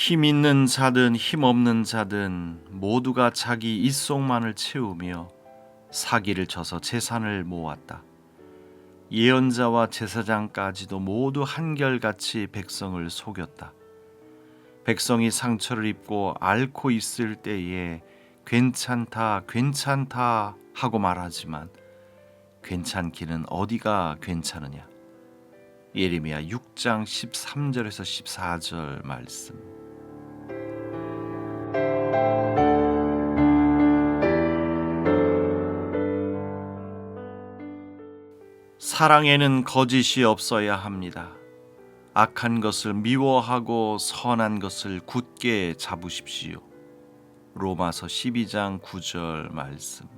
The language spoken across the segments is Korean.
힘 있는 자든 힘 없는 자든 모두가 자기 입속만을 채우며 사기를 쳐서 재산을 모았다. 예언자와 제사장까지도 모두 한결같이 백성을 속였다. 백성이 상처를 입고 앓고 있을 때에 괜찮다, 괜찮다 하고 말하지만 괜찮기는 어디가 괜찮으냐? 예레미야 6장 13절에서 14절 말씀. 사랑에는 거짓이 없어야 합니다. 악한 것을 미워하고 선한 것을 굳게 잡으십시오. 로마서 12장 9절 말씀.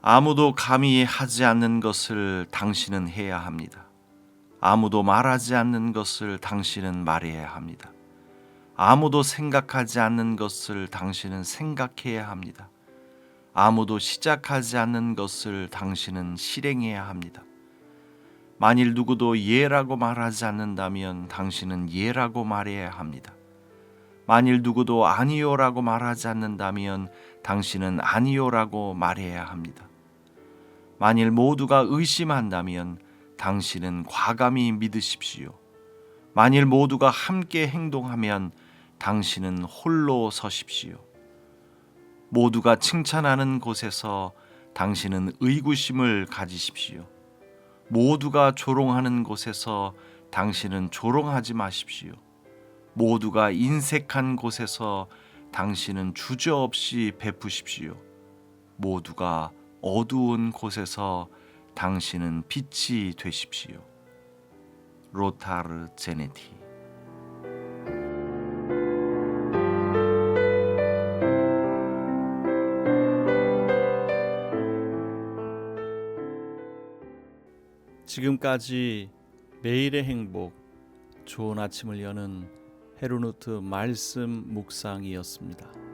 아무도 감히 하지 않는 것을 당신은 해야 합니다. 아무도 말하지 않는 것을 당신은 말해야 합니다. 아무도 생각하지 않는 것을 당신은 생각해야 합니다. 아무도 시작하지 않는 것을 당신은 실행해야 합니다. 만일 누구도 예라고 말하지 않는다면 당신은 예라고 말해야 합니다. 만일 누구도 아니요라고 말하지 않는다면 당신은 아니요라고 말해야 합니다. 만일 모두가 의심한다면 당신은 과감히 믿으십시오. 만일 모두가 함께 행동하면 당신은 홀로 서십시오. 모두가 칭찬하는 곳에서 당신은 의구심을 가지십시오. 모두가 조롱하는 곳에서 당신은 조롱하지 마십시오. 모두가 인색한 곳에서 당신은 주저없이 베푸십시오. 모두가 어두운 곳에서 당신은 빛이 되십시오. 로타르 제네티 지금까지 매일의 행복, 좋은 아침을 여는 헤루누트 말씀 묵상이었습니다.